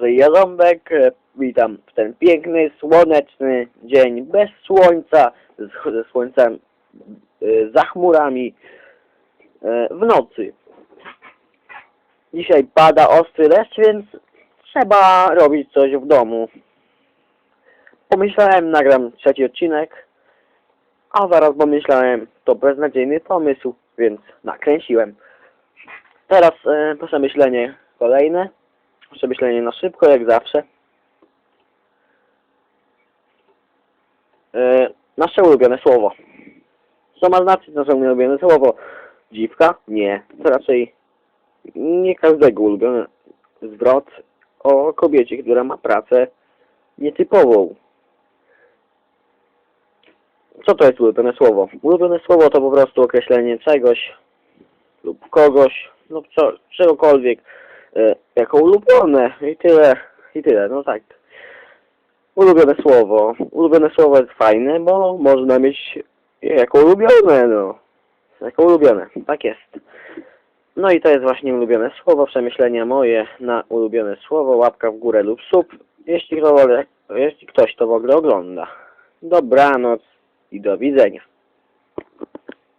z Jarąbek. E, Witam w ten piękny, słoneczny dzień bez słońca, z, ze słońcem e, za chmurami e, w nocy. Dzisiaj pada ostry deszcz, więc trzeba robić coś w domu. Pomyślałem, nagram trzeci odcinek, a zaraz pomyślałem, to beznadziejny pomysł, więc nakręciłem. Teraz e, przemyślenie kolejne. Przemyślenie na szybko, jak zawsze. E, nasze ulubione słowo. Co ma znaczyć nasze ulubione słowo? Dziwka? Nie. To raczej nie każdego ulubiony zwrot o kobiecie, która ma pracę nietypową. Co to jest ulubione słowo? Ulubione słowo to po prostu określenie czegoś lub kogoś lub co, czegokolwiek jako ulubione i tyle, i tyle, no tak. Ulubione słowo. Ulubione słowo jest fajne, bo można mieć jako ulubione, no. Jako ulubione, tak jest. No i to jest właśnie ulubione słowo, przemyślenia moje na ulubione słowo, łapka w górę lub sub, jeśli, jeśli ktoś to w ogóle ogląda. Dobranoc i do widzenia.